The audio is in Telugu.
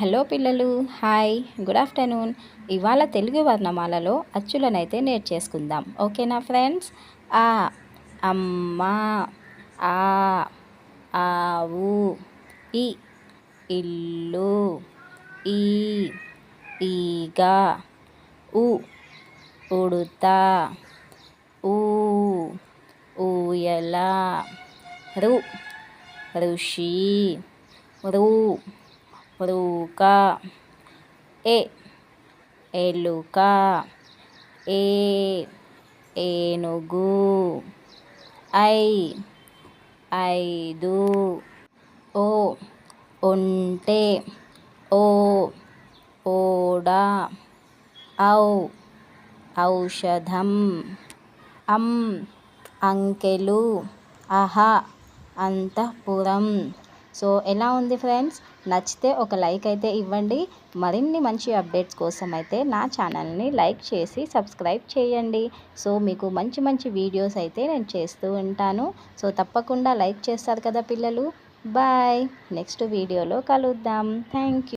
హలో పిల్లలు హాయ్ గుడ్ ఆఫ్టర్నూన్. ఇవాళ తెలుగు వర్ణమాలలో అచ్చులనైతే నేర్చేసుకుందాం ఓకేనా ఫ్రెండ్స్? ఆ అమ్మ ఆ ఆవు ఇ ఇల్లు ఈ ఈగ ఉ ఉడుత ఊ ఊయల రు ఋషి రు ఎలుక. ఏ ఎలుక. ఏ ఏనుగు. ఐ ఐదు. ఓ ఒంటె ఓ ఓడ. ఔ ఔషధం. అం అంకెలు. అహ అంతఃపురం. సో ఎలా ఉంది ఫ్రెండ్స్? నచ్చితే ఒక లైక్ అయితే ఇవ్వండి. మరిన్ని మంచి అప్డేట్స్ కోసం అయితే నా ఛానల్ని లైక్ చేసి సబ్స్క్రైబ్ చేయండి. సో మీకు మంచి మంచి వీడియోస్ అయితే నేను చేస్తూ ఉంటాను. సో తప్పకుండా లైక్ చేస్తారు కదా పిల్లలు. బాయ్. నెక్స్ట్ వీడియోలో కలుద్దాం. Thank you.